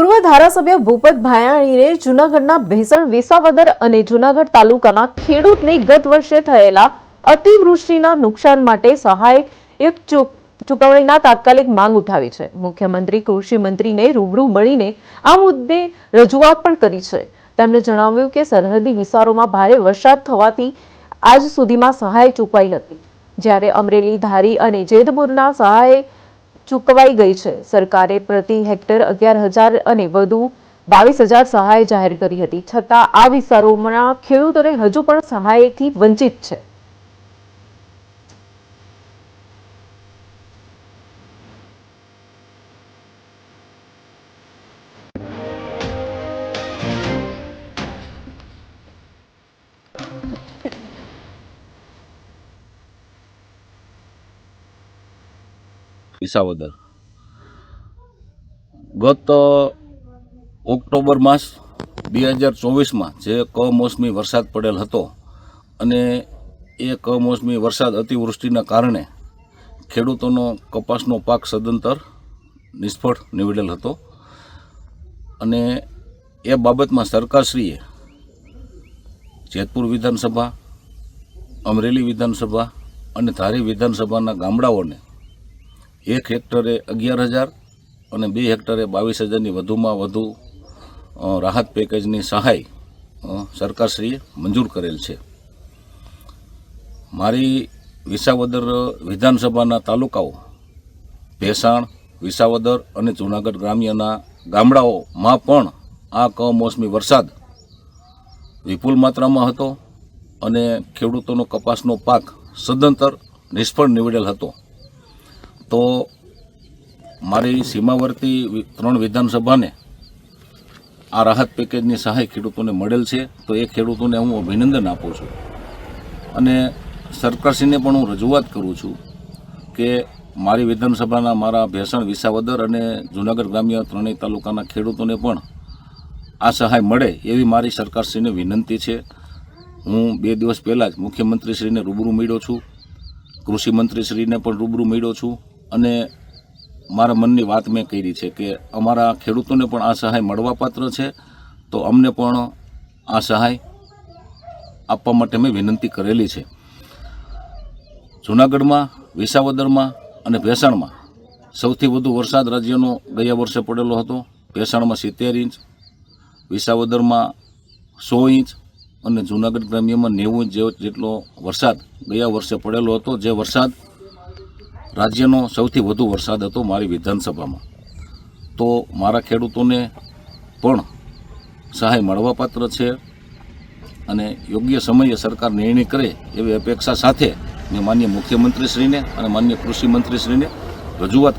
પૂર્વ ધારાસભ્ય ભૂપત ભાયાણીને જૂનાગઢના ભેસણ વિસાવદર અને જૂનાગઢ તાલુકાના ખેડૂતને ગત વર્ષે થયેલા અતિવૃષ્ટિના નુકસાન માટે સહાય એક ચૂકવણીના તાત્કાલિક માંગ ઉઠાવી છે. મુખ્યમંત્રી, કૃષિ મંત્રીને રૂબરૂ મળીને આ મુદ્દે રજૂઆત પણ કરી છે. તેમણે જણાવ્યું કે સરહદી વિસ્તારોમાં ભારે વરસાદ થવાથી આજ સુધીમાં સહાય ચૂકવાઈ નથી. જ્યારે અમરેલી, ધારી અને જેતપુરના સહાય ચૂકવાઈ ગઈ છે. સરકારે પ્રતિ હેક્ટર અગિયાર હજાર અને વધુ બાવીસ હજાર સહાય જાહેર કરી હતી. છતાં આ વિસ્તારોમાં ખેડૂતોને હજુ પણ સહાયથી વંચિત છે. વિસાવદર. ગત ઓક્ટોબર માસ બે હજાર ચોવીસમાં જે કમોસમી વરસાદ પડેલ હતો અને એ કમોસમી વરસાદ અતિવૃષ્ટિના કારણે ખેડૂતોનો કપાસનો પાક સદંતર નિષ્ફળ નીવડેલ હતો અને એ બાબતમાં સરકારશ્રીએ જેતપુર વિધાનસભા, અમરેલી વિધાનસભા અને ધારી વિધાનસભાના ગામડાઓને એક હેક્ટરે અગિયાર હજાર અને બે હેક્ટરે બાવીસ હજારની વધુમાં વધુ રાહત પેકેજની સહાય સરકારશ્રીએ મંજૂર કરેલ છે. મારી વિસાવદર વિધાનસભાના તાલુકાઓ, ભેસાણ, વિસાવદર અને જૂનાગઢ ગ્રામ્યના ગામડાઓમાં પણ આ કમોસમી વરસાદ વિપુલ માત્રામાં હતો અને ખેડૂતોનો કપાસનો પાક સદંતર નિષ્ફળ નીવડેલ હતો. તો મારી સીમાવર્તી ત્રણ વિધાનસભાને આ રાહત પેકેજની સહાય ખેડૂતોને મળેલ છે, તો એ ખેડૂતોને હું અભિનંદન આપું છું. અને સરકારશ્રીને પણ હું રજૂઆત કરું છું કે મારી વિધાનસભાના મારા ભેસણ વિસાવદર અને જૂનાગઢ ગ્રામ્ય ત્રણેય તાલુકાના ખેડૂતોને પણ આ સહાય મળે એવી મારી સરકારશ્રીને વિનંતી છે. હું બે દિવસ પહેલાં જ મુખ્યમંત્રીશ્રીને રૂબરૂ મળ્યો છું. કૃષિ મંત્રીશ્રીને પણ રૂબરૂ મળ્યો છું. અને મારા મનની વાત મેં કરી છે કે અમારા ખેડૂતોને પણ આ સહાય મળવાપાત્ર છે. તો અમને પણ આ સહાય આપવા માટે મેં વિનંતી કરેલી છે. જૂનાગઢમાં, વિસાવદરમાં અને ભેસાણમાં સૌથી વધુ વરસાદ રાજ્યનો ગયા વર્ષે પડેલો હતો. ભેસાણમાં સિત્તેર ઇંચ, વિસાવદરમાં સો ઇંચ અને જૂનાગઢ ગ્રામ્યમાં નેવું ઇંચ જેટલો વરસાદ ગયા વર્ષે પડેલો હતો. જે વરસાદ રાજ્યનો સૌથી વધુ વરસાદ હતો મારી વિધાનસભામાં. તો મારા ખેડૂતોને પણ સહાય મળવાપાત્ર છે અને યોગ્ય સમયે સરકાર નિર્ણય કરે એવી અપેક્ષા સાથે મેં માન્ય મુખ્યમંત્રીશ્રીને અને માન્ય કૃષિ મંત્રીશ્રીને રજૂઆત